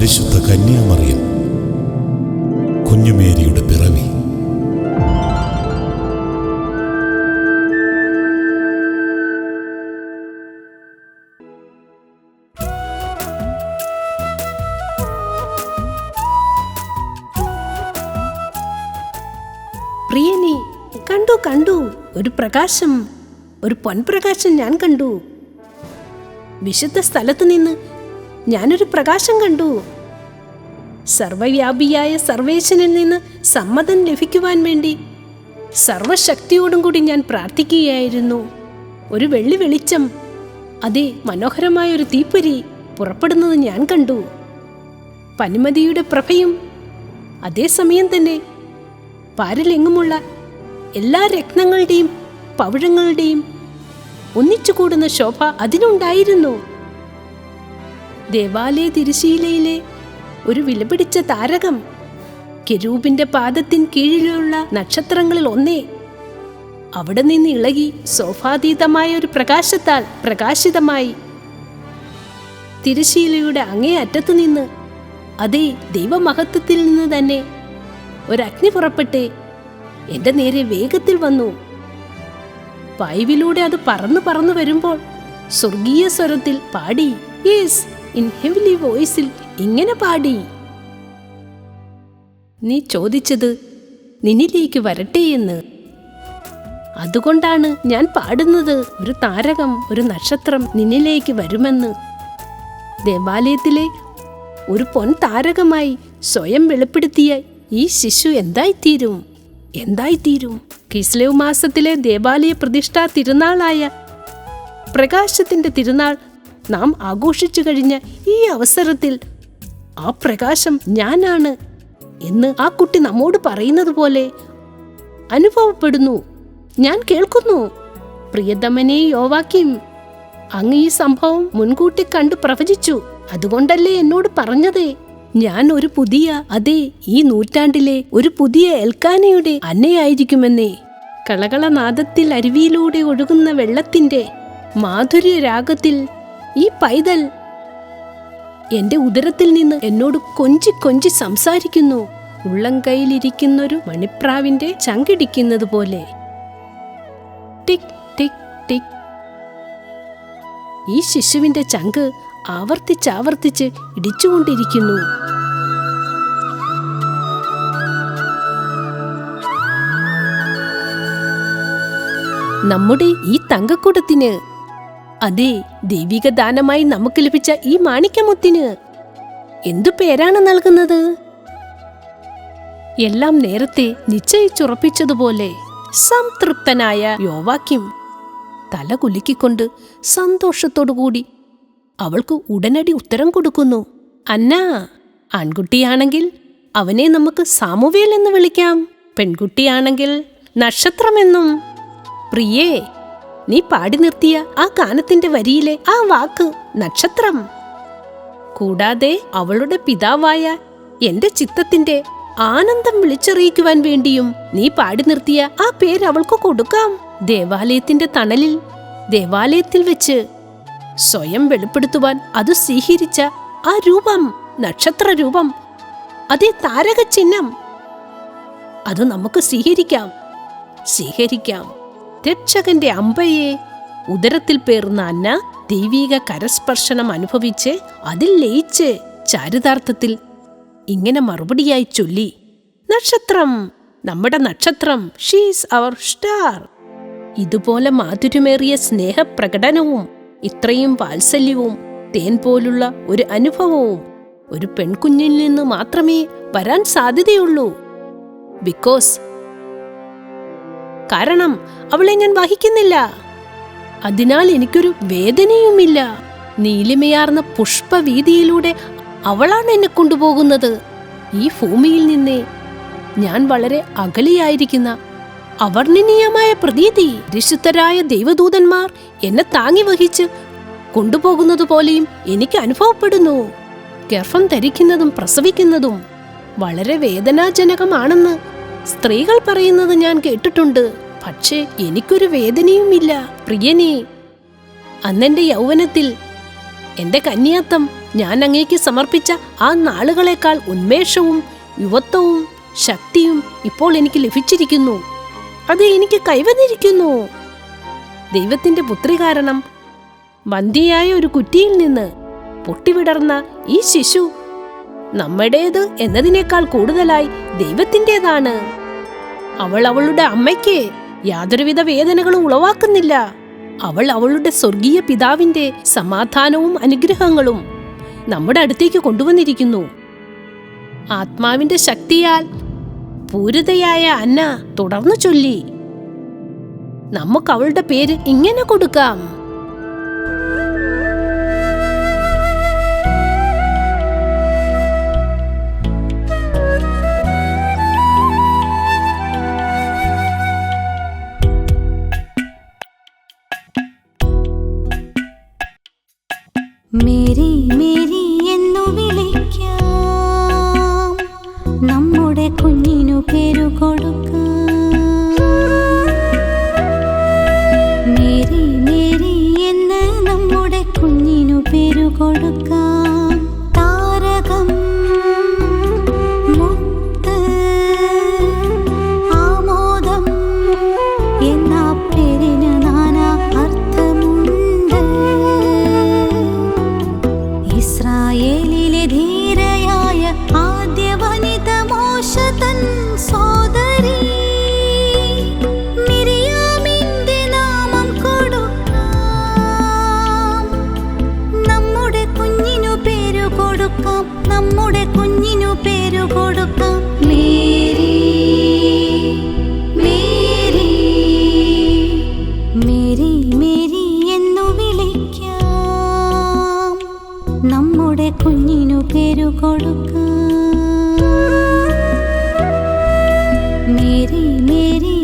പരിശുദ്ധ കന്യാമറിയം. കുഞ്ഞുമേരിയുടെ പിറവി. പ്രിയനെ കണ്ടു കണ്ടു? ഒരു പ്രകാശം ഒരു പൊൻപ്രകാശം ഞാൻ കണ്ടു. വിശുദ്ധ സ്ഥലത്ത് നിന്ന് ഞാനൊരു പ്രകാശം കണ്ടു. സർവവ്യാപിയായ സർവേശനിൽ നിന്ന് സമ്മതം ലഭിക്കുവാൻ വേണ്ടി സർവശക്തിയോടും കൂടി ഞാൻ പ്രാർത്ഥിക്കുകയായിരുന്നു. ഒരു വെള്ളി വെളിച്ചം അതെ മനോഹരമായ ഒരു തീപ്പൊരി പുറപ്പെടുന്നത് ഞാൻ കണ്ടു. പനിമതിയുടെ പ്രഭയും അതേസമയം തന്നെ പാരിലെങ്ങുമുള്ള എല്ലാ രത്നങ്ങളുടെയും പവിഴങ്ങളുടെയും ഒന്നിച്ചു കൂടുന്ന ശോഭ അതിനുണ്ടായിരുന്നു. ദേവാലയ തിരുശീലയിലെ ഒരു വിലപിടിച്ച താരകം. കെരൂപിന്റെ പാദത്തിൻ കീഴിലുള്ള നക്ഷത്രങ്ങളിൽ ഒന്നേ. അവിടെ നിന്ന് ഇളകി സോഫാതീതമായ ഒരു പ്രകാശത്താൽ പ്രകാശിതമായി. തിരശീലയുടെ അങ്ങേ അറ്റത്തു നിന്ന് അതേ ദൈവമഹത്വത്തിൽ നിന്ന് തന്നെ ഒരഗ്നി പുറപ്പെട്ട് എന്റെ നേരെ വേഗത്തിൽ വന്നു. വായുവിലൂടെ അത് പറന്നു പറന്നു വരുമ്പോൾ സ്വർഗീയ സ്വരത്തിൽ പാടി യേസ് ഇൻ ഹെവിലി വോയിസിൽ ഇങ്ങനെ പാടി. നീ ചോദിച്ചത് നിന്നിലേക്ക് വരട്ടെ എന്ന്. അതുകൊണ്ടാണ് ഞാൻ പാടുന്നത്. ഒരു താരകം ഒരു നക്ഷത്രം നിന്നിലേക്ക് വരുമെന്ന്. ദേവാലയത്തിലെ ഒരു പൊൻ താരകമായി സ്വയം വെളിപ്പെടുത്തിയ ഈ ശിശു എന്തായിത്തീരും? എന്തായിത്തീരും? കിസ്ലേവ് മാസത്തിലെ ദേവാലയ പ്രതിഷ്ഠാ തിരുനാളായ പ്രകാശത്തിന്റെ തിരുനാൾ നാം ആഘോഷിച്ചു കഴിഞ്ഞ ഈ അവസരത്തിൽ ആ പ്രകാശം ഞാനാണ് എന്ന് ആ കുട്ടി നമ്മോട് പറയുന്നത് പോലെ അനുഭവപ്പെടുന്നു. ഞാൻ കേൾക്കുന്നു. പ്രിയതമനെ യോവാക്കിയും അങ്ങ് ഈ സംഭവം മുൻകൂട്ടി കണ്ടു പ്രവചിച്ചു. അതുകൊണ്ടല്ലേ എന്നോട് പറഞ്ഞത്? ഞാൻ ഒരു പുതിയ അതെ ഈ നൂറ്റാണ്ടിലെ ഒരു പുതിയ എൽക്കാനയുടെ അന്നയായിരിക്കുമെന്നേ. കളകളനാദത്തിൽ അരുവിയിലൂടെ ഒഴുകുന്ന വെള്ളത്തിന്റെ മാധുര്യ രാഗത്തിൽ ഈ പൈതൽ എന്റെ ഉദരത്തിൽ നിന്ന് എന്നോട് കൊഞ്ചി കൊഞ്ചി സംസാരിക്കുന്നു. ഉള്ളം കയ്യിലിരിക്കുന്നൊരു മണിപ്രാവിന്റെ ചങ്കിടിക്കുന്നത് പോലെ. Tick tick tick. ഈ ശിശുവിന്റെ ചങ്ക് ആവർത്തിച്ചാവർത്തിച്ച് ഇടിച്ചുകൊണ്ടിരിക്കുന്നു. നമ്മുടെ ഈ തങ്കക്കുടത്തിന് അതെ ദൈവിക ദാനമായി നമുക്ക് ലഭിച്ച ഈ മാണിക്യമുത്തിന് എന്തു പേരാണ് നൽകുന്നത്? എല്ലാം നേരത്തെ നിശ്ചയിച്ചുറപ്പിച്ചതുപോലെ സംതൃപ്തനായ യോവാക്യം തല കുലുക്കിക്കൊണ്ട് സന്തോഷത്തോടുകൂടി അവൾക്ക് ഉടനടി ഉത്തരം കൊടുക്കുന്നു. അന്ന ആൺകുട്ടിയാണെങ്കിൽ അവനെ നമുക്ക് സാമുവേൽ എന്ന് വിളിക്കാം. പെൺകുട്ടിയാണെങ്കിൽ നക്ഷത്രമെന്നും. പ്രിയേ നീ പാടി നിർത്തിയ ആ ഗാനത്തിന്റെ വരിയിലെ ആ വാക്ക് നക്ഷത്രം. കൂടാതെ അവളുടെ പിതാവായ എന്റെ ചിത്തത്തിന്റെ ആനന്ദം വിളിച്ചറിയിക്കുവാൻ വേണ്ടിയും നീ പാടി നിർത്തിയ ആ പേര് അവൾക്ക് കൊടുക്കാം. ദേവാലയത്തിന്റെ തണലിൽ ദേവാലയത്തിൽ വെച്ച് സ്വയം വെളിപ്പെടുത്തുവാൻ അത് സ്വീകരിച്ച ആ രൂപം നക്ഷത്ര രൂപം അതേ താരക ചിഹ്നം അത് നമുക്ക് സ്വീകരിക്കാം. സ്വീകരിക്കാം. രക്ഷകന്റെ അമ്പയെ ഉദരത്തിൽ പേറുന്ന അന്ന ദൈവീക കരസ്പർശനം അനുഭവിച്ച് അതിൽ ലയിച്ച് ചാരിതാർത്ഥത്തിൽ ഇങ്ങനെ മറുപടിയായി ചൊല്ലി നക്ഷത്രം നമ്മുടെ നക്ഷത്രം ഷീസ് അവർ സ്റ്റാർ ഇതുപോലെ മാധുര്യമേറിയ സ്നേഹപ്രകടനവും ഇത്രയും വാത്സല്യവും തേൻ പോലുള്ള ഒരു അനുഭവവും ഒരു പെൺകുഞ്ഞിൽ നിന്ന് മാത്രമേ വരാൻ സാധ്യതയുള്ളൂ. ബിക്കോസ് കാരണം അവളെ ഞാൻ വഹിക്കുന്നില്ല. അതിനാൽ എനിക്കൊരു വേദനയുമില്ല. നീലിമയാർന്ന പുഷ്പവീതിയിലൂടെ അവളാണ് എന്നെ കൊണ്ടുപോകുന്നത്. ഈ ഭൂമിയിൽ നിന്നേ ഞാൻ വളരെ അകലെയായിരിക്കുന്ന അവർണനീയമായ പ്രതീതി രക്ഷിതരായ ദൈവദൂതന്മാർ എന്നെ താങ്ങി വഹിച്ച് കൊണ്ടുപോകുന്നത് പോലെയും എനിക്ക് അനുഭവപ്പെടുന്നു. ഗർഭം ധരിക്കുന്നതും പ്രസവിക്കുന്നതും വളരെ വേദനാജനകമാണെന്ന് സ്ത്രീകൾ പറയുന്നത് ഞാൻ കേട്ടിട്ടുണ്ട്. പക്ഷേ എനിക്കൊരു വേദനയുമില്ല. പ്രിയനെ അന്നെന്റെ യൗവനത്തിൽ എന്റെ കന്യാത്തം ഞാൻ അങ്ങേക്ക് സമർപ്പിച്ച ആ നാളുകളെക്കാൾ ഉന്മേഷവും യുവത്വവും ശക്തിയും ഇപ്പോൾ എനിക്ക് ലഭിച്ചിരിക്കുന്നു. അത് എനിക്ക് കൈവന്നിരിക്കുന്നു. ദൈവത്തിന്റെ പുത്രി കാരണം ബന്ദിയായ ഒരു കുറ്റിയിൽ നിന്ന് പൊട്ടിവിടർന്ന ഈ ശിശു നമ്മുടേത് എന്നതിനേക്കാൾ കൂടുതലായി ദൈവത്തിന്റെതാണ്. അവൾ അവളുടെ അമ്മയ്ക്ക് യാതൊരുവിധ വേദനകളും ഉളവാക്കുന്നില്ല. അവൾ അവളുടെ സ്വർഗീയ പിതാവിന്റെ സമാധാനവും അനുഗ്രഹങ്ങളും നമ്മുടെ അടുത്തേക്ക് കൊണ്ടുവന്നിരിക്കുന്നു. ആത്മാവിന്റെ ശക്തിയാൽ പൂരിതയായ അന്ന തുടർന്നു ചൊല്ലി. നമുക്ക് അവളുടെ പേര് ഇങ്ങനെ കൊടുക്കാം. പേരു കൊടുക്ക നേരി നേരി എന്ന് നമ്മുടെ കുഞ്ഞിനു പേരു കൊടുക്കാം. താരകം മുത്ത് ആമോദം എന്ന പേരിന് നാനാ അർത്ഥമുണ്ട്. ഇസ്രായേലിലെ ധീര കൊടുക്കാം. നമ്മുടെ കുഞ്ഞിനു പേരു കൊടുക്കാം. മേരി മേരി മേരി മേരി എന്നു വിളിക്കാം. നമ്മുടെ കുഞ്ഞിനു പേരു കൊടുക്കാം. Mary Mary